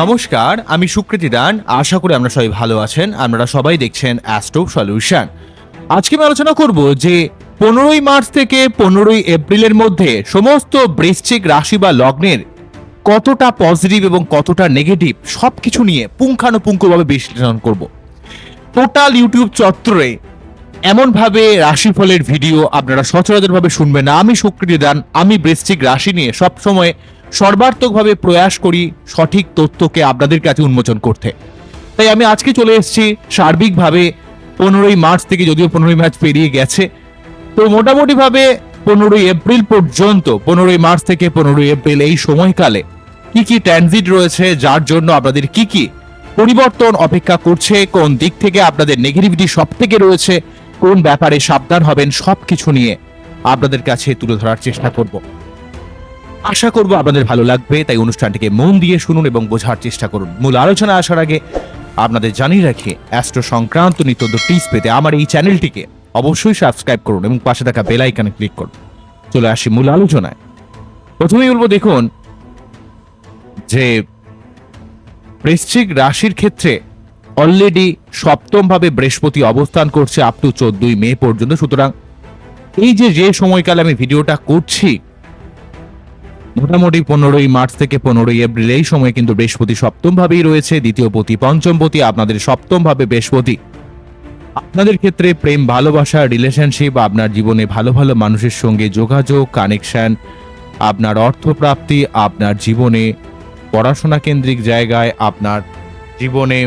নমস্কার, আমি সুকৃতি দান। আশা করি আমরা সবাই ভালো আছেন। আপনারা সবাই দেখছেন অ্যাস্ট্রো সলিউশন আজকে আমি আলোচনা করব যে পনেরোই মার্চ থেকে পনেরোই এপ্রিলের মধ্যে সমস্ত বৃশ্চিক রাশি বা লগ্নের কতটা পজিটিভ এবং কতটা নেগেটিভ সব কিছু নিয়ে পুঙ্খানুপুঙ্খভাবে বিশ্লেষণ করব। টোটাল ইউটিউব চত্বরে এমনভাবে রাশিফলের ভিডিও আপনারা সচরাচরভাবে শুনবেন না। আমি সুকৃতি দান, আমি বৃশ্চিক রাশি নিয়ে সবসময় সর্বাত্মকভাবে প্রয়াস করি সঠিক তথ্যকে আপনাদের কাছে উন্মোচন করতে। তাই আমি আজকে চলে এসেছি সার্বিকভাবে পনেরোই মার্চ থেকে যদিও পনেরোই মার্চ পেরিয়ে গেছে, তো মোটামুটিভাবে পনেরোই এপ্রিল পর্যন্ত, পনেরোই মার্চ থেকে পনেরোই এপ্রিল এই সময়কালে কি কি ট্রানজিট রয়েছে, যার জন্য আপনাদের কি কি পরিবর্তন অপেক্ষা করছে, কোন দিক থেকে আপনাদের নেগেটিভিটি সব থেকে রয়েছে, কোন ব্যাপারে সাবধান হবেন সব কিছু নিয়ে আপনাদের কাছে তুলে ধরার চেষ্টা করব। আশা করব আপনাদের ভালো লাগবে, তাই অনুষ্ঠানটিকে মন দিয়ে শুনুন এবং বোঝার চেষ্টা করুন। মূল আলোচনা আসার আগে আপনাদের জানিয়ে রাখি, অ্যাস্ট্রো সংক্রান্ত নিত্যন্ত টিপস পেতে আমার এই চ্যানেলটিকে অবশ্যই সাবস্ক্রাইব করুন এবং পাশে থাকা বেল আইকনে ক্লিক করুন। চলে আসি মূল আলোচনায়। প্রথমেই বলব, দেখুন, যে বৃশ্চিক রাশির ক্ষেত্রে অলরেডি সপ্তম ভাবে বৃহস্পতি অবস্থান করছে আপ টু চোদ্দই মে পর্যন্ত। সুতরাং এই যে যে সময়কালে আমি ভিডিওটা করছি মোটামুটি পনেরোই মার্চ থেকে পনেরোই এপ্রিল এই সময় কিন্তু বৃহস্পতি সপ্তম ভাবেই রয়েছে, দ্বিতীয় পতি পঞ্চম পতি, আপনাদের সপ্তম ভাবে বৃহস্পতি। আপনাদের ক্ষেত্রে প্রেম, ভালোবাসা রিলেশনশিপ আপনার জীবনে ভালো ভালো মানুষের সঙ্গে যোগাযোগ কানেকশন আপনার অর্থপ্রাপ্তি, আপনার জীবনে পড়াশোনা কেন্দ্রিক জায়গায়, আপনার জীবনে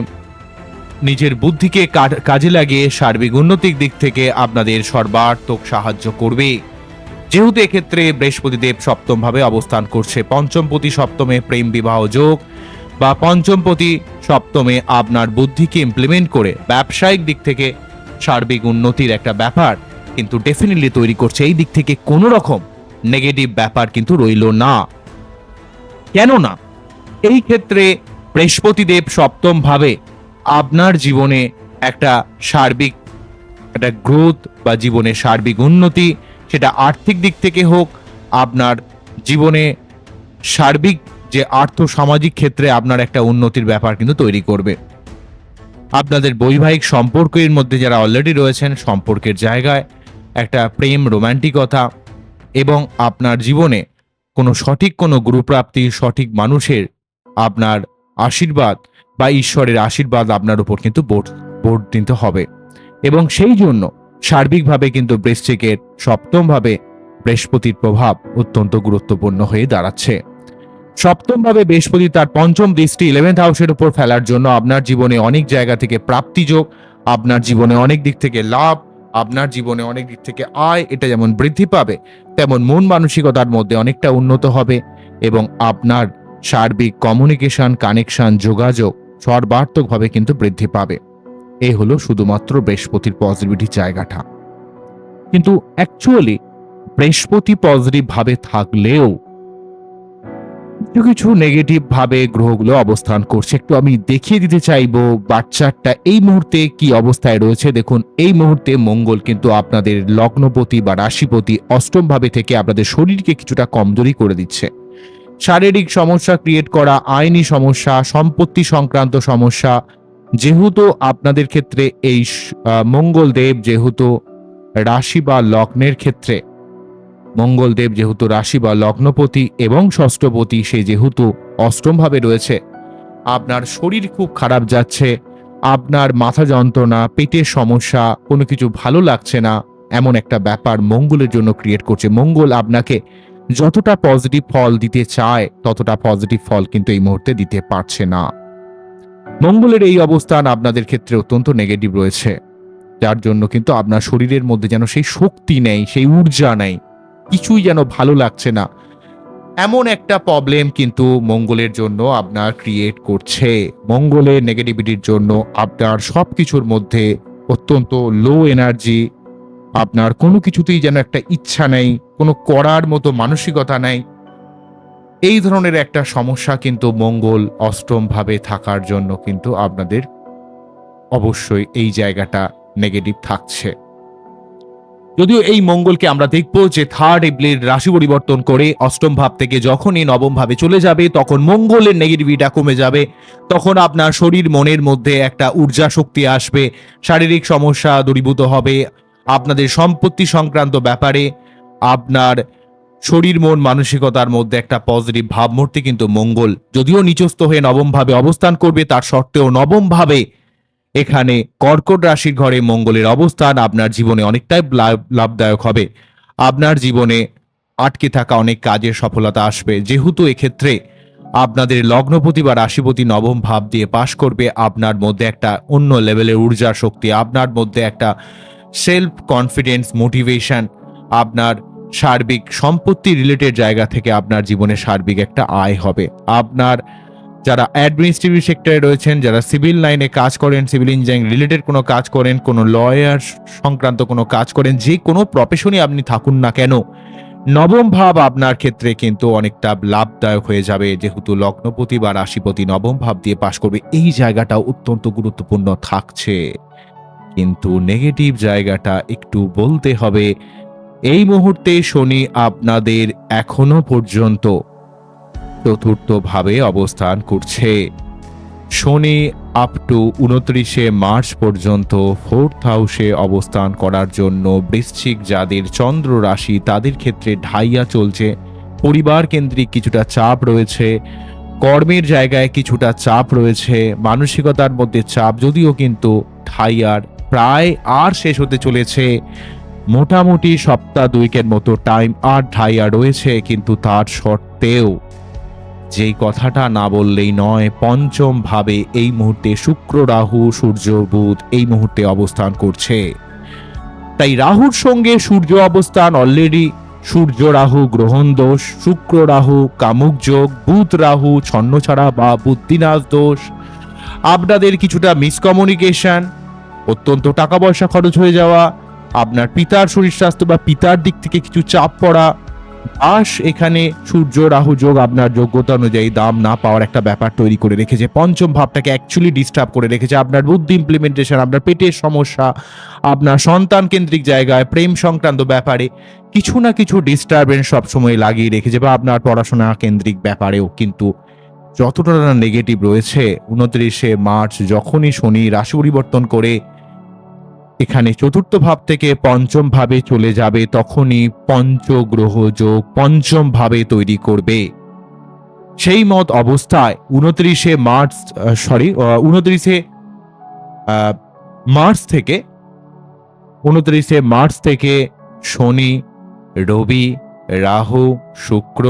নিজের বুদ্ধিকে কাজে লাগিয়ে সার্বিক উন্নতির দিক থেকে আপনাদের সর্বার্থক সাহায্য করবে। যেহেতু এক্ষেত্রে বৃহস্পতিদেব সপ্তম ভাবে অবস্থান করছে, পঞ্চমপতি সপ্তমে প্রেম বিবাহ যোগ বা পঞ্চমপতি সপ্তমে আপনার বুদ্ধিকে ইমপ্লিমেন্ট করে ব্যবসায়িক দিক থেকে সার্বিক উন্নতির একটা ব্যাপার কিন্তু ডেফিনেটলি তৈরি করছে। এই দিক থেকে কোনো রকম নেগেটিভ ব্যাপার কিন্তু রইল না। কেন না এই ক্ষেত্রে বৃহস্পতিদেব সপ্তম ভাবে আপনার জীবনে একটা সার্বিক, একটা গ্রোথ বা জীবনে সার্বিক উন্নতি সেটা আর্থিক দিক থেকে হোক, আপনার জীবনে সার্বিক যে আর্থ সামাজিক ক্ষেত্রে আপনার একটা উন্নতির ব্যাপার কিন্তু তৈরি করবে। আপনাদের বৈবাহিক সম্পর্কের মধ্যে যারা অলরেডি রয়েছেন, সম্পর্কের জায়গায় একটা প্রেম রোমান্টিকতা এবং আপনার জীবনে কোনো সঠিক কোনো গুরুপ্রাপ্তি, সঠিক মানুষের আপনার আশীর্বাদ বা ঈশ্বরের আশীর্বাদ আপনার উপর কিন্তু দিতে হবে। এবং সেই জন্য সার্বিকভাবে কিন্তু বৃশ্চিকের সপ্তমভাবে বৃহস্পতির প্রভাব অত্যন্ত গুরুত্বপূর্ণ হয়ে দাঁড়াচ্ছে। সপ্তমভাবে বৃহস্পতি তার পঞ্চম দৃষ্টি ইলেভেন্থ হাউসের উপর ফেলার জন্য আপনার জীবনে অনেক জায়গা থেকে প্রাপ্তিযোগ আপনার জীবনে অনেক দিক থেকে লাভ, আপনার জীবনে অনেক দিক থেকে আয়, এটা যেমন বৃদ্ধি পাবে, তেমন মন মানসিকতার মধ্যে অনেকটা উন্নত হবে এবং আপনার সার্বিক কমিউনিকেশন কানেকশন যোগাযোগ সর্বার্থকভাবে কিন্তু বৃদ্ধি পাবে। এই হলো শুধুমাত্র বৃহস্পতির পজিটিভিটি জায়গাটা। কিন্তু অ্যাকচুয়ালি বৃহস্পতি পজিটিভ ভাবে থাকলেও কিছু কিছু নেগেটিভ ভাবে গ্রহগুলো অবস্থান করছে। একটু আমি দেখিয়ে দিতে চাইব বাচ্চাটা এই মুহূর্তে কি অবস্থায় রয়েছে। দেখুন, এই মুহূর্তে মঙ্গল কিন্তু আপনাদের লগ্নপতি বা রাশিপতি অষ্টম ভাবে থেকে আপনাদের শরীরকে কিছুটা কমজোরি করে দিচ্ছে। শারীরিক সমস্যা ক্রিয়েট করা, আইনি সমস্যা, সম্পত্তি সংক্রান্ত সমস্যা যেহেতু আপনাদের ক্ষেত্রে এই মঙ্গলদেব যেহেতু রাশি বা লগ্নের ক্ষেত্রে মঙ্গলদেব যেহেতু রাশি বা লগ্নপতি এবং ষষ্ঠপতি, সে যেহেতু অষ্টম ভাবে রয়েছে, আপনার শরীর খুব খারাপ যাচ্ছে, আপনার মাথা যন্ত্রণা, পেটের সমস্যা, কোনো কিছু ভালো লাগছে না, এমন একটা ব্যাপার মঙ্গলের জন্য ক্রিয়েট করছে। মঙ্গল আপনাকে যতটা পজিটিভ ফল দিতে চায়, ততটা পজিটিভ ফল কিন্তু এই মুহূর্তে দিতে পারছে না। মঙ্গলের এই অবস্থান আপনাদের ক্ষেত্রে অত্যন্ত নেগেটিভ রয়েছে। যার জন্য কিন্তু আপনার শরীরের মধ্যে যেন সেই শক্তি নেই, সেই ঊর্জা নেই, কিছুই যেন ভালো লাগছে না। এমন একটা প্রবলেম কিন্তু মঙ্গলের জন্য আপনার ক্রিয়েট করছে। মঙ্গলের নেগেটিভিটির জন্য আপনার সব কিছুর মধ্যে অত্যন্ত লো এনার্জি আপনার কোনো কিছুতেই যেন একটা ইচ্ছা নেই, কোনো করার মতো মানসিকতা নেই। এই ধরনের একটা সমস্যা কিন্তু মঙ্গল অষ্টম ভাবে থাকার জন্য কিন্তু আপনাদের অবশ্যই এই জায়গাটা নেগেটিভ থাকছে। যদিও এই মঙ্গলকে আমরা দেখব যে থার্ড এপ্রিল রাশি পরিবর্তন করে অষ্টম ভাব থেকে যখনই নবম ভাবে চলে যাবে, তখন মঙ্গলের নেগেটিভিটা কমে যাবে। তখন আপনার শরীর মনের মধ্যে একটা ঊর্জা শক্তি আসবে, শারীরিক সমস্যা দূরীভূত হবে, আপনাদের সম্পত্তি সংক্রান্ত ব্যাপারে আপনার শরীর, মন, মানসিকতার মধ্যে একটা পজিটিভ ভাবমূর্তি কিন্তু মঙ্গল। যদিও নিচস্থ হয়ে নবম ভাবে অবস্থান করবে, তার সত্ত্বেও নবম ভাবে এখানে কর্কট রাশির ঘরে মঙ্গলের অবস্থান আপনার জীবনে অনেকটাই লাভ- লাভদায়ক হবে। আপনার জীবনে আটকে থাকা অনেক কাজের সফলতা আসবে। যেহেতু এক্ষেত্রে আপনাদের লগ্নপতি বা রাশিপতি নবম ভাব দিয়ে পাশ করবে, আপনার মধ্যে একটা অন্য লেভেলের ঊর্জা শক্তি, আপনার মধ্যে একটা সেলফ কনফিডেন্স মোটিভেশন আপনার সার্বিক সম্পত্তি রিলেটেড জায়গা থেকে আপনার জীবনে সার্বিক একটা আয় হবে। আপনার যারা অ্যাডমিনিস্ট্রেটিভ সেক্টরে রয়েছেন, যারা সিভিল লাইনে কাজ করেন সিভিল ইঞ্জিনিয়ারিং রিলেটেড কোনো কাজ করেন, কোনো লয়ার সংক্রান্ত কোনো কাজ করেন, যে কোনো প্রফেশনই আপনি থাকুন না কেন, নবম ভাব আপনার ক্ষেত্রে কিন্তু অনেকটা লাভদায়ক হয়ে যাবে। যেহেতু লগ্নপতি বা রাশিপতি নবম ভাব দিয়ে পাশ করবে, এই জায়গাটা অত্যন্ত গুরুত্বপূর্ণ থাকছে। কিন্তু নেগেটিভ জায়গাটা একটু বলতে হবে এই মুহূর্তে শনি আপনাদের এখনও পর্যন্ত চতুর্থভাবে অবস্থান করছে। শনি আপ টু উনত্রিশে মার্চ পর্যন্ত ফোর্থ হাউসে অবস্থান করার জন্য বৃশ্চিক যাদের চন্দ্র রাশি তাদের ক্ষেত্রে ঢাইয়া চলছে। পরিবার কেন্দ্রিক কিছুটা চাপ রয়েছে, কর্মের জায়গায় কিছুটা চাপ রয়েছে, মানসিকতার মধ্যে চাপ, যদিও কিন্তু ঢাইয়ার প্রায় আর শেষ হতে চলেছে। মোটামুটি সপ্তাহ দুইকের মতো টাইম আর ঢাইয়া রয়েছে, কিন্তু তার সত্ত্বেও যেই কথাটা না বললেই নয়, পঞ্চম ভাবে এই মুহূর্তে শুক্র, রাহু, সূর্য, বুধ এই মুহূর্তে অবস্থান করছে। তাই রাহুর সঙ্গে সূর্য অবস্থান অলরেডি সূর্য, রাহু, গ্রহণ দোষ, শুক্র, রাহু, কামুক যোগ, বুধ, রাহু ছন্নছাড়া বা বুদ্ধিনাশ দোষ। আপনাদের কিছুটা মিসকমিউনিকেশন অত্যন্ত টাকা পয়সা খরচ হয়ে যাওয়া আপনার পিতার শরীর স্বাস্থ্য বা পিতার দিক থেকে কিছু চাপ পড়া আস এখানে সূর্য, রাহু, যোগ আপনার যোগ্যতা অনুযায়ী দাম না পাওয়ার একটা ব্যাপার তৈরি করে রেখেছে। পঞ্চম ভাবটাকে অ্যাকচুয়ালি ডিস্টার্ব করে রেখেছে। আপনার বুদ্ধি ইমপ্লিমেন্টেশন আপনার পেটের সমস্যা, আপনার সন্তান কেন্দ্রিক জায়গায় প্রেম সংক্রান্ত ব্যাপারে কিছু না কিছু ডিস্টারবেন্স সবসময় লাগিয়ে রেখেছে বা আপনার পড়াশোনা কেন্দ্রিক ব্যাপারেও। কিন্তু যতটা নেগেটিভ রয়েছে, উনত্রিশে মার্চ যখনই শনি রাশি পরিবর্তন করে এখানে চতুর্থ ভাব থেকে পঞ্চম ভাবে চলে যাবে, তখনই পঞ্চগ্রহ যোগ পঞ্চম ভাবে তৈরি করবে। সেই মত অবস্থায় উনত্রিশে মার্চ সরি উনত্রিশে মার্চ থেকে, উনত্রিশে মার্চ থেকে শনি, রবি, রাহু, শুক্র,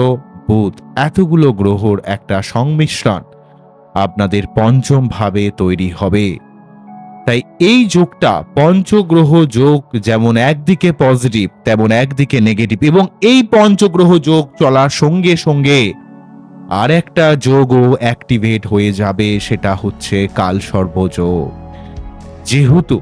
বুধ এতগুলো গ্রহর একটা সংমিশ্রণ আপনাদের পঞ্চম ভাবে তৈরি হবে। তাই এই যোগটা পঞ্চগ্রহ যোগ যেমন একদিকে পজিটিভ তেমন একদিকে নেগেটিভ এবং এই পঞ্চগ্রহ যোগ চলার সঙ্গে সঙ্গে আর একটা যোগও অ্যাক্টিভেট হয়ে যাবে, সেটা হচ্ছে কাল সর্বযোগ। যেহেতু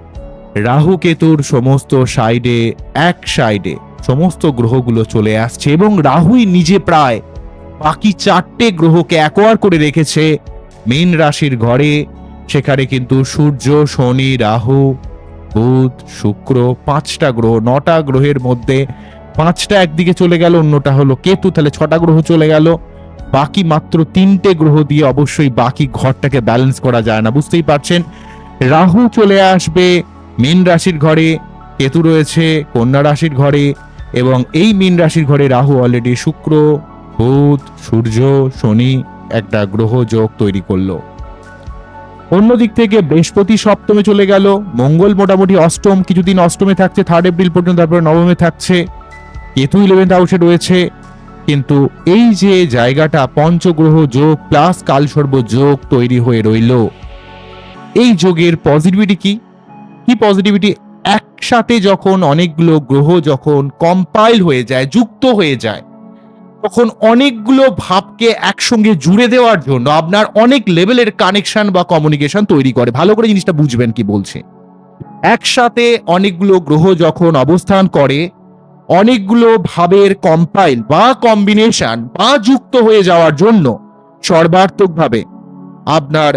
রাহু কেতুর সমস্ত সাইডে এক সাইডে সমস্ত গ্রহগুলো চলে আসছে এবং রাহুই নিজে প্রায় বাকি চারটে গ্রহকে অ্যাকোয়ার করে রেখেছে, মীন রাশির ঘরে সেখানে কিন্তু সূর্য, শনি, রাহু, বুধ, শুক্র পাঁচটা গ্রহ, নটা গ্রহের মধ্যে পাঁচটা একদিকে চলে গেল, অন্যটা হলো কেতু। তাহলে ছটা গ্রহ চলে গেল। বাকি মাত্র তিনটে গ্রহ দিয়ে অবশ্যই বাকি ঘরটাকে ব্যালেন্স করা যায় না। বুঝতেই পারছেন? রাহু চলে আসবে মীন রাশির ঘরে, কেতু রয়েছে কন্যা রাশির ঘরে এবং এই মীন রাশির ঘরে রাহু অলরেডি শুক্র, বুধ, সূর্য, শনি একটা গ্রহ যোগ তৈরি করল। অন্যদিক থেকে বৃহস্পতি সপ্তমে চলে গেল। মঙ্গল মোটামুটি অষ্টম, কিছুদিন অষ্টমে থাকছে থার্ড এপ্রিল পর্যন্ত, তারপরে নবমে থাকছে। কেতু ইলেভেন্থ হাউসে রয়েছে। কিন্তু এই যে জায়গাটা, পঞ্চগ্রহ যোগ প্লাস কালসর্ব যোগ তৈরি হয়ে রইল। এই যোগের পজিটিভিটি কি? কি পজিটিভিটি একসাথে যখন অনেকগুলো গ্রহ যখন কম্পাইল হয়ে যায়, যুক্ত হয়ে যায় তখন অনেকগুলো ভাবকে একসঙ্গে জুড়ে দেওয়ার জন্য আপনার অনেক লেভেলের কানেকশন বা কমিউনিকেশন তৈরি করে। ভালো করে জিনিসটা বুঝবেন কি বলছে। একসাথে অনেকগুলো গ্রহ যখন অবস্থান করে, অনেকগুলো ভাবের কম্পাইল বা কম্বিনেশন বা যুক্ত হয়ে যাওয়ার জন্য সর্বার্থকভাবে আপনার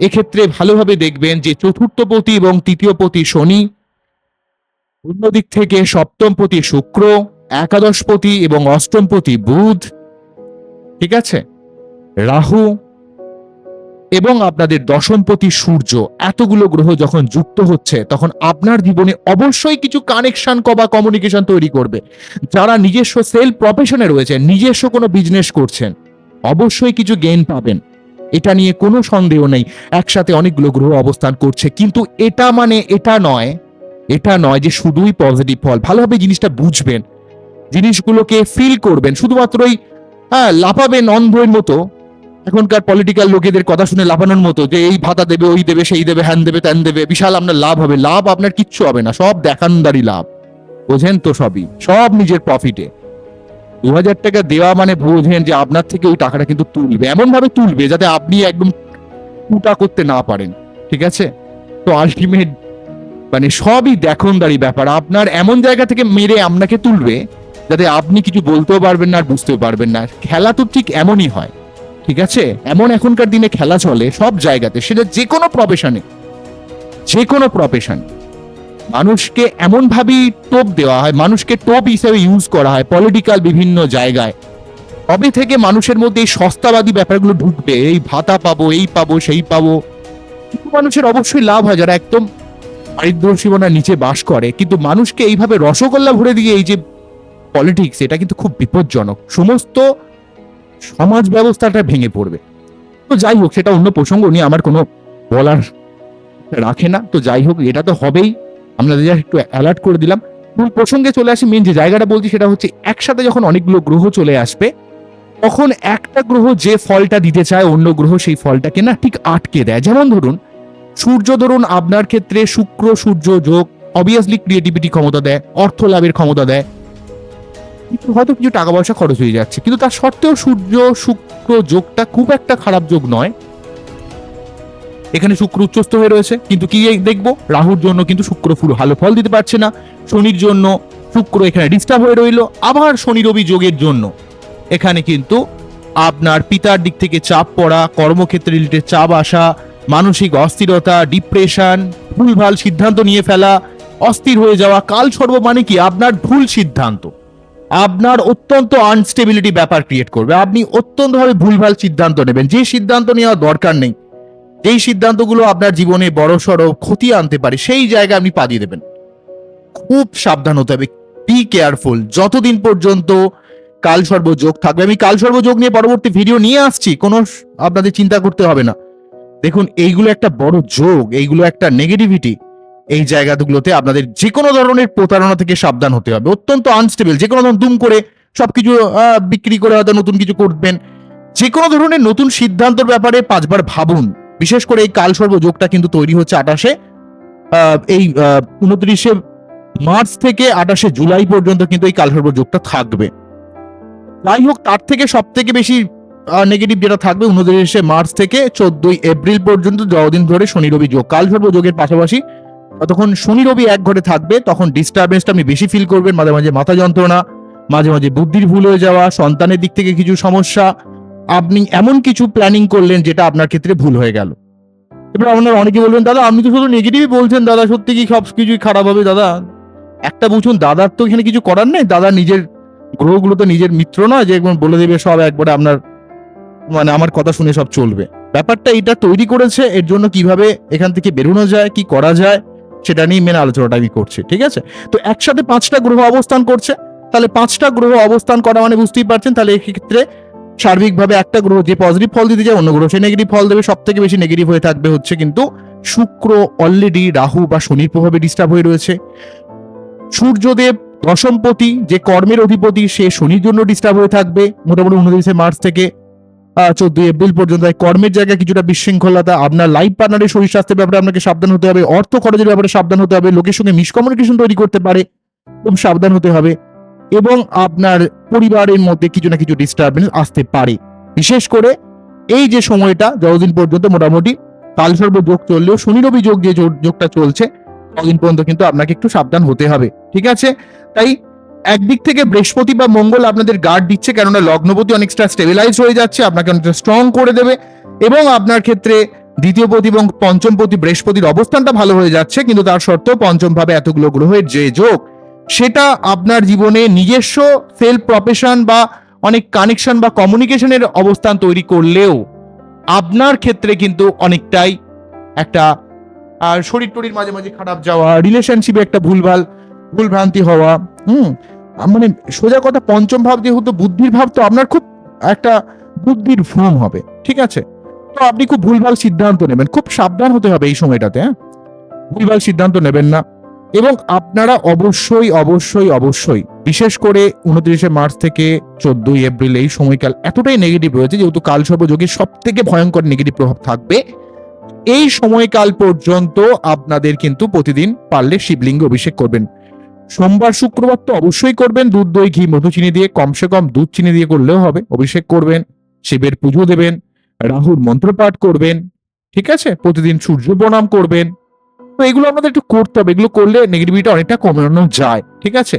এক্ষেত্রে ভালোভাবে দেখবেন যে চতুর্থপতি এবং তৃতীয়পতি শনি, অন্যদিক থেকে সপ্তমপতি শুক্র একাদশপতি এবং অষ্টমপতি বুধ, ঠিক আছে? রাহু এবং আপনাদের দশমপতি সূর্য, এতগুলো গ্রহ যখন যুক্ত হচ্ছে, তখন আপনার জীবনে অবশ্যই কিছু কানেকশন বা কমিউনিকেশন তৈরি করবে। যারা নিজস্ব সেলফ প্রফেশনে রয়েছে নিজস্ব কোনো বিজনেস করছেন, অবশ্যই কিছু গেইন পাবেন। এটা নিয়ে কোনো সন্দেহ নেই, একসাথে অনেকগুলো গ্রহ অবস্থান করছে। কিন্তু এটা মানে এটা নয় এটা নয় যে শুধুই পজিটিভ ফল। ভালোভাবে জিনিসটা বুঝবেন। জিনিসগুলোকে ফিল করবেন। শুধুমাত্রই হ্যাঁ লাফাবেন অন্ধের মতো, এখনকার পলিটিক্যাল লোকেদের কথা শুনে লাফানোর মতো যে এই ভাতা দেবে, ওই দেবে, সেই দেবে হ্যান দেবে ত্যান দেবে, বিশাল আপনার লাভ হবে। লাভ আপনার কিচ্ছু হবে না, সব দেখানদারি লাভ। বোঝেন তো সবই, সব নিজের প্রফিটে দু হাজার টাকা দেওয়া মানে বোঝেন যে আপনার থেকে ওই টাকাটা কিন্তু তুলবে এমন ভাবে তুলবে যাতে আপনি একদম কুটা করতে না পারেন, ঠিক আছে? তো আলটিমেট মানে সবই দেখনদারি ব্যাপার, আপনার এমন জায়গা থেকে মেরে আপনাকে তুলবে যাতে আপনি কিছু বলতেও পারবেন না আর বুঝতেও পারবেন না। খেলা তো ঠিক এমনই হয়, ঠিক আছে? এমন এখনকার দিনে খেলা চলে সব জায়গাতে, সেটা যে কোনো প্রফেশনে যে কোনো প্রফেশনে মানুষকে এমন ভাবেই টোপ দেওয়া হয়, মানুষকে টোপ হিসেবে ইউজ করা হয় পলিটিক্যাল বিভিন্ন জায়গায়। কবে থেকে মানুষের মধ্যে এই সস্তাবাদী ব্যাপারগুলো ঢুকবে? এই ভাতা পাবো, এই পাবো, সেই পাবো। কিছু মানুষের অবশ্যই লাভ হয়, যারা একদম দারিদ্র সীমানার নিচে বাস করে। কিন্তু মানুষকে এইভাবে রসগোল্লা ভরে দিয়ে এই যে পলিটিক্স এটা কিন্তু খুব বিপজ্জনক। সমস্ত সমাজ ব্যবস্থাটা ভেঙে পড়বে। তো যাই হোক, সেটা অন্য প্রসঙ্গ নিয়ে আমার কোনো বলার রাখে না। তো যাই হোক, এটা তো হবেই। আমরা যা একটু অ্যালার্ট করে দিলাম। মূল প্রসঙ্গে চলে আসি মেন যে জায়গাটা বলছি, সেটা হচ্ছে একসাথে যখন অনেকগুলো গ্রহ চলে আসবে, তখন একটা গ্রহ যে ফলটা দিতে চায়, অন্য গ্রহ সেই ফলটাকে না ঠিক আটকে দেয়। যেমন ধরুন, সূর্য ধরুন আপনার ক্ষেত্রে শুক্র সূর্য যোগ অবভিয়াসলি ক্রিয়েটিভিটি ক্ষমতা দেয় অর্থ লাভের ক্ষমতা দেয়। হয়তো কিছু টাকা পয়সা খরচ হয়ে যাচ্ছে। কিন্তু তার সত্ত্বেও সূর্য, শুক্র যোগটা খুব একটা খারাপ যোগ নয়। এখানে শুক্র উচ্চস্থ হয়ে রয়েছে। কিন্তু কি দেখব? রাহুর জন্য কিন্তু শুক্র ফুল ভালো ফল দিতে পারছে না। শনির জন্য শুক্র এখানে ডিস্টার্ব হয়ে রইল। আবার শনি রবি যোগের জন্য। এখানে কিন্তু আপনার পিতার দিক থেকে চাপ পড়া, কর্মক্ষেত্রে রিলেটেড চাপ আসা, মানসিক অস্থিরতা ডিপ্রেশন ভুলভাল সিদ্ধান্ত নিয়ে ফেলা, অস্থির হয়ে যাওয়া কাল সর্ব মানে কি? আপনার ভুল সিদ্ধান্ত। আপনার অত্যন্ত আনস্টেবিলিটি ব্যাপার ক্রিয়েট করবে। আপনি অত্যন্তভাবে ভুলভাল সিদ্ধান্ত নেবেন। যে সিদ্ধান্ত নেওয়া দরকার নেই, যেই সিদ্ধান্তগুলো আপনার জীবনে বড় সড়ো ক্ষতি আনতে পারে, সেই জায়গায় আপনি পা দিয়ে দেবেন। খুব সাবধান হতে হবে। বি কেয়ারফুল যতদিন পর্যন্ত কাল সর্বযোগ থাকবে, আমি কাল সর্বযোগ নিয়ে পরবর্তী ভিডিও নিয়ে আসছি, কোনো আপনাদের চিন্তা করতে হবে না। দেখুন, এইগুলো একটা বড় যোগ, এইগুলো একটা নেগেটিভিটি এই জায়গাগুলোতে আপনাদের যে কোনো ধরনের প্রতারণা থেকে সাবধান হতে হবে। অত্যন্ত আনস্টেবল যে কোনো ধরনের দুম করে সবকিছু আহ, বিক্রি করে হয়তো নতুন কিছু করবেন। যে কোনো ধরনের নতুন সিদ্ধান্তের ব্যাপারে পাঁচবার ভাবুন। বিশেষ করে এই কাল সর্বযোগটা কিন্তু তৈরি হচ্ছে আঠাশে এই উনত্রিশে মার্চ থেকে আঠাশে জুলাই পর্যন্ত কিন্তু এই কাল সর্বযোগটা থাকবে। যাই হোক তার থেকে সব থেকে বেশি নেগেটিভ যেটা থাকবে উনত্রিশে মার্চ থেকে চোদ্দই এপ্রিল পর্যন্ত যতদিন ধরে শনি রবি যোগ কাল সর্বযোগের পাশাপাশি তখন শনি রবি এক ঘরে থাকবে, তখন ডিস্টারবেন্সটা আপনি বেশি ফিল করবেন। মাঝে মাঝে মাথা যন্ত্রণা, মাঝে মাঝে বুদ্ধির ভুল হয়ে যাওয়া, সন্তানের দিক থেকে কিছু সমস্যা। আপনি এমন কিছু প্ল্যানিং করলেন যেটা আপনার ক্ষেত্রে ভুল হয়ে গেল। এবার আপনার অনেকে বলবেন, দাদা, আপনি তো শুধু নেগেটিভই বলছেন, দাদা, সত্যি কি সব কিছুই খারাপ হবে, দাদা? একটা বুঝুন, দাদার তো এখানে কিছু করার নেই। দাদা নিজের গ্রহগুলো তো নিজের মিত্র নয় যে একবার বলে দেবে সব, একবারে আপনার মানে আমার কথা শুনে সব চলবে। ব্যাপারটা এটা তৈরি করেছে, এর জন্য কীভাবে এখান থেকে বেরোনো যায়, কি করা যায় সেটা নিয়ে মেন আলোচনাটা আমি করছি, ঠিক আছে? তো একসাথে পাঁচটা গ্রহ অবস্থান করছে, তাহলে পাঁচটা গ্রহ অবস্থান করা মানে বুঝতেই পারছেন, তাহলে এক্ষেত্রে সার্বিকভাবে একটা গ্রহ যে পজিটিভ ফল দিতে যায়, অন্য গ্রহ সে নেগেটিভ ফল দেবে সব থেকে বেশি নেগেটিভ হয়ে থাকবে হচ্ছে কিন্তু শুক্র অলরেডি রাহু বা শনির প্রভাবে ডিস্টার্ব হয়ে রয়েছে। সূর্যদেব দশমপতি, যে কর্মের অধিপতি, সে শনির জন্য ডিস্টার্ব হয়ে থাকবে, মোটামুটি উনত্রিশে মার্চ থেকে চোদ্দই এপ্রিল পর্যন্ত কর্মের জায়গায় কিছুটা বিশৃঙ্খলতা। আপনার লাইফ পার্টনারের শরীর স্বাস্থ্যের ব্যাপারে আপনাকে সাবধান হতে হবে, অর্থ খরচের ব্যাপারে সাবধান হতে হবে, লোকের সঙ্গে মিসকমিউনিকেশন তৈরি করতে পারে, খুব সাবধান হতে হবে এবং আপনার পরিবারের মধ্যে কিছু না কিছু ডিস্টারবেন্স আসতে পারে। বিশেষ করে এই যে সময়টা, যতদিন পর্যন্ত মোটামুটি কালসর্ব যোগ চললেও শনি রবি যোগ যে যোগটা চলছে, ততদিন পর্যন্ত কিন্তু আপনাকে একটু সাবধান হতে হবে। ঠিক আছে? তাই একদিক থেকে বৃহস্পতি বা মঙ্গল আপনাদের গার্ড দিচ্ছে, কেননা লগ্নপতি অনেকটা স্টেবিলাইজ হয়ে যাচ্ছে, আপনাকে অনেকটা স্ট্রং করে দেবে। এবং আপনার ক্ষেত্রে দ্বিতীয় পতি এবং পঞ্চম পতি বৃহস্পতির অবস্থানটা ভালো হয়ে যাচ্ছে, কিন্তু তার সত্ত্বেও পঞ্চম ভাবে এতগুলো গ্রহের যে যোগ, সেটা আপনার জীবনে নিজস্ব সেলফ প্রফেশন বা অনেক কানেকশন বা কমিউনিকেশনের অবস্থান তৈরি করলেও আপনার ক্ষেত্রে কিন্তু অনেকটাই একটা শরীর টরির মাঝে মাঝে খারাপ যাওয়া রিলেশনশিপে একটা ভুলভাল, ভুলভ্রান্তি হওয়া, হুম মানে সোজা কথা, পঞ্চম ভাব যেহেতু বুদ্ধির ভাব, তো আপনার খুব একটা বুদ্ধির ভ্রম হবে, ঠিক আছে? তো আপনি খুব ভুলভাল সিদ্ধান্ত নেবেন, খুব সাবধান হতে হবে এই সময়টাতে হ্যাঁ? ভুলভাল সিদ্ধান্ত নেবেন না, এবং আপনারা অবশ্যই অবশ্যই অবশ্যই, বিশেষ করে উনত্রিশে মার্চ থেকে চোদ্দই এপ্রিল এই সময়কাল এতটাই নেগেটিভ রয়েছে, যেহেতু কাল কালসর্পযোগের সব থেকে ভয়ঙ্কর নেগেটিভ প্রভাব থাকবে। এই সময়কাল পর্যন্ত আপনাদের কিন্তু প্রতিদিন পারলে শিবলিঙ্গ অভিষেক করবেন। সোমবার, শুক্রবার তো অবশ্যই করবেন। দুধ, দই, ঘি মধু চিনি দিয়ে কমসে কম দুধ চিনি দিয়ে করলেও হবে। অভিষেক করবেন, শিবের পুজো দেবেন, রাহুর মন্ত্রপাঠ করবেন, ঠিক আছে? প্রতিদিন সূর্য প্রণাম করবেন। তো এগুলো আমাদের একটু করতে হবে। এগুলো করলে নেগেটিভিটি অনেকটা কমানো যায়, ঠিক আছে?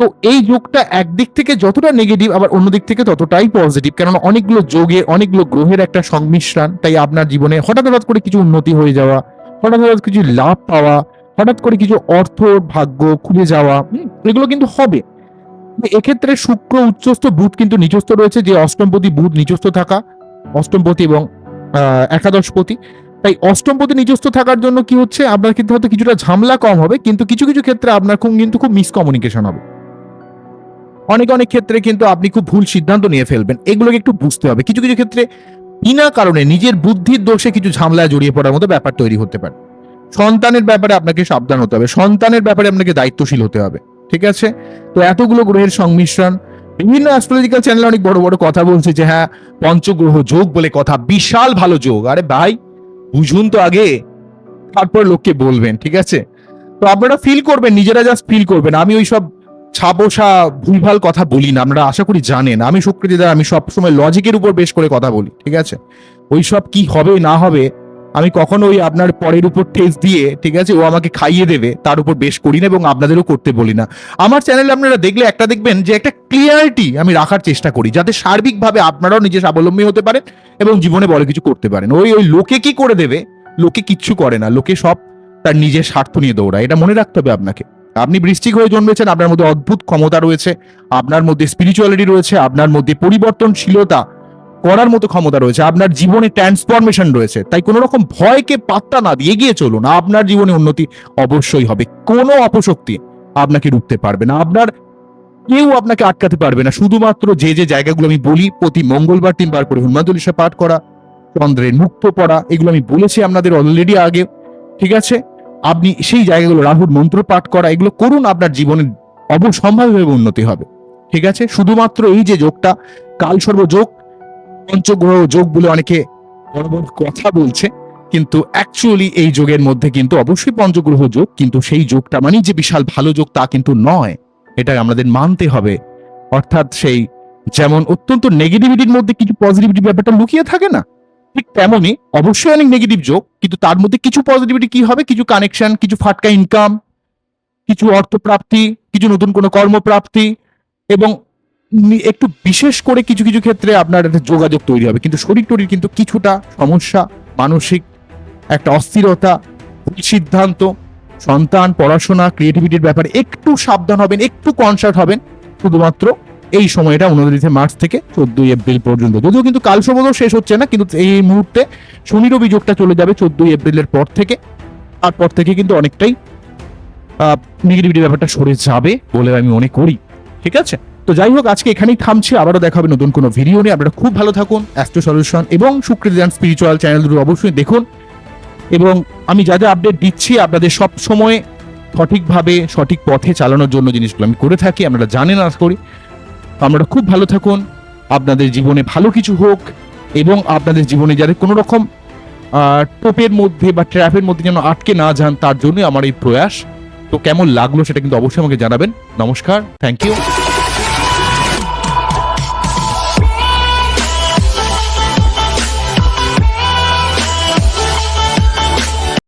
তো এই যোগটা একদিক থেকে যতটা নেগেটিভ আবার অন্য দিক থেকে ততটাই পজিটিভ কেননা অনেকগুলো যোগের, অনেকগুলো গ্রহের একটা সংমিশ্রণ, তাই আপনার জীবনে হঠাৎ হঠাৎ করে কিছু উন্নতি হয়ে যাওয়া, হঠাৎ হঠাৎ কিছু লাভ পাওয়া হঠাৎ করে কিছু অর্থ, ভাগ্য খুলে যাওয়া এগুলো কিন্তু হবে। এক্ষেত্রে শুক্র, উচ্চস্থ, বুধ কিন্তু নিচস্থ রয়েছে, যে অষ্টমপতি, বুধ নিচস্থ থাকা, অষ্টমপতি এবং একাদশপতি। তাই অষ্টমপতি নিচস্থ থাকার জন্য কি হচ্ছে? আপনার কিন্তু হয়তো কিছুটা ঝামেলা কম হবে, কিন্তু কিছু কিছু ক্ষেত্রে আপনার কিন্তু খুব মিসকমিউনিকেশন হবে। অনেক অনেক ক্ষেত্রে কিন্তু আপনি খুব ভুল সিদ্ধান্ত নিয়ে ফেলবেন, এগুলোকে একটু বুঝতে হবে। কিছু কিছু ক্ষেত্রে বিনা কারণে নিজের বুদ্ধির দোষে কিছু ঝামেলায় জড়িয়ে পড়ার মতো ব্যাপার তৈরি হতে পারে। সন্তানের ব্যাপারে আপনাকে সাবধান হতে হবে। সন্তানের ব্যাপারে আপনাকে দায়িত্বশীল হতে হবে। ঠিক আছে? তো এতগুলো গ্রহের সংমিশ্রণ। বিভিন্ন অ্যাস্ট্রোলজিক্যাল চ্যানেলে অনেক বড় বড় কথা বলছে যে হ্যাঁ পঞ্চগ্রহ যোগ বলে কথা, বিশাল ভালো যোগ। আরে ভাই, বুঝুন তো আগে। তারপর লোককে বলবেন, ঠিক আছে? তো আপনারা ফিল করবেন, নিজেরা জাস্ট ফিল করবেন। আমি ওই সব ছাপোসা ভুলভাল কথা বলি না। আপনারা আশা করি জানেন। আমি সুকৃতিদার আমি সবসময় লজিকের উপর বেশ করে কথা বলি, ঠিক আছে? ওই সব কি হবে, না হবে আমি কখনো ওই আপনার পরের উপর টেস্ট দিয়ে, ঠিক আছে, ও আমাকে খাইয়ে দেবে, তার উপর বেশ করি না এবং আপনাদেরও করতে বলি না। আমার চ্যানেলে আপনারা দেখলে একটা দেখবেন যে একটা ক্লিয়ারিটি আমি রাখার চেষ্টা করি, যাতে সার্বিকভাবে আপনারাও নিজে স্বাবলম্বী হতে পারেন এবং জীবনে বড় কিছু করতে পারেন। ওই ওই লোকে কি করে দেবে, লোকে কিচ্ছু করে না, লোকে সব তার নিজের স্বার্থ নিয়ে দৌড়ায়, এটা মনে রাখতে হবে আপনাকে। আপনি বৃষ্টিক হয়ে জন্মেছেন, আপনার মধ্যে অদ্ভুত ক্ষমতা রয়েছে, আপনার মধ্যে স্পিরিচুয়ালিটি রয়েছে, আপনার মধ্যে পরিবর্তনশীলতা করার মতো ক্ষমতা রয়েছে, আপনার জীবনে ট্রান্সফরমেশন রয়েছে, তাই কোনো রকম ভয়কে পাত্তা না দিয়ে এগিয়ে চলুন, আপনার জীবনে উন্নতি অবশ্যই হবে, কোনো অপশক্তি আপনাকে রুখতে পারবে না, আপনার কেউ আপনাকে আটকাতে পারবে না, শুধুমাত্র যে যে জায়গাগুলো আমি বলি, প্রতি মঙ্গলবার তিনবার করে হনুমান চল্লিশা পাঠ করা, চন্দ্রের মুক্ত পড়া, এগুলো আমি বলেছি আপনাদের অলরেডি আগে, ঠিক আছে? আপনি সেই জায়গাগুলো, রাহুর মন্ত্র পাঠ করা, এগুলো করুন, আপনার জীবনে অবসম্ভাবীভাবে উন্নতি হবে, ঠিক আছে? শুধুমাত্র এই যে যোগটা কালসর্ব সর্বযোগ পঞ্চগ্রহ যোগ বলে অনেকে বড় বড় কথা বলছে, কিন্তু অ্যাকচুয়ালি এই যোগের মধ্যে কিন্তু অবশ্যই পঞ্চগ্রহ যোগ, কিন্তু সেই যোগটা মানে যে বিশাল ভালো যোগ তা কিন্তু নয় এটা আমাদের মানতে হবে। অর্থাৎ সেই যেমন অত্যন্ত নেগেটিভিটির মধ্যে কিছু পজিটিভিটি ব্যাপারটা লুকিয়ে থাকে না, ঠিক তেমনই অবশ্যই অনেক নেগেটিভ যোগ, কিন্তু তার মধ্যে কিছু পজিটিভিটি কি হবে? কিছু কানেকশন কিছু ফাটকা ইনকাম কিছু অর্থপ্রাপ্তি, কিছু নতুন কোনো কর্মপ্রাপ্তি, এবং একটু বিশেষ করে কিছু কিছু ক্ষেত্রে আপনার একটা যোগাযোগ তৈরি হবে। কিন্তু শরীর টরির কিন্তু কিছুটা সমস্যা, মানসিক একটা অস্থিরতা সিদ্ধান্ত, সন্তান, পড়াশোনা ক্রিয়েটিভিটির ব্যাপারে একটু সাবধান হবেন, একটু কনসার্ট হবেন। শুধুমাত্র এই সময়টা উনত্রিশে মার্চ থেকে চোদ্দই এপ্রিল পর্যন্ত। যদিও কিন্তু কাল সময় শেষ হচ্ছে না, কিন্তু এই মুহূর্তে শনির অভিযোগটা চলে যাবে চোদ্দই এপ্রিলের পর থেকে। তারপর থেকে কিন্তু অনেকটাই নেগেটিভিটি ব্যাপারটা সরে যাবে বলে আমি মনে করি। ঠিক আছে? তো যাই হোক, আজকে এখানেই থামছি। আবারও দেখা হবে নতুন কোনো ভিডিও নিয়ে। আপনারা খুব ভালো থাকুন অ্যাস্ট্রো সলিউশন এবং সুকৃতি স্পিরিচুয়াল চ্যানেল দুটো অবশ্যই দেখুন। এবং আমি যা যা আপডেট দিচ্ছি, আপনাদের সব সময় সঠিকভাবে, সঠিক পথে চালানোর জন্য জিনিসগুলো আমি করে থাকি। আপনারা জানেন, আশা করি। আপনারা খুব ভালো থাকুন। আপনাদের জীবনে ভালো কিছু হোক এবং আপনাদের জীবনে যাতে কোনো রকম টোপের মধ্যে বা ট্র্যাপের মধ্যে যেন আটকে না যান, তার জন্যই আমার এই প্রয়াস। তো কেমন লাগল সেটা কিন্তু অবশ্যই আমাকে জানাবেন। নমস্কার থ্যাংক ইউ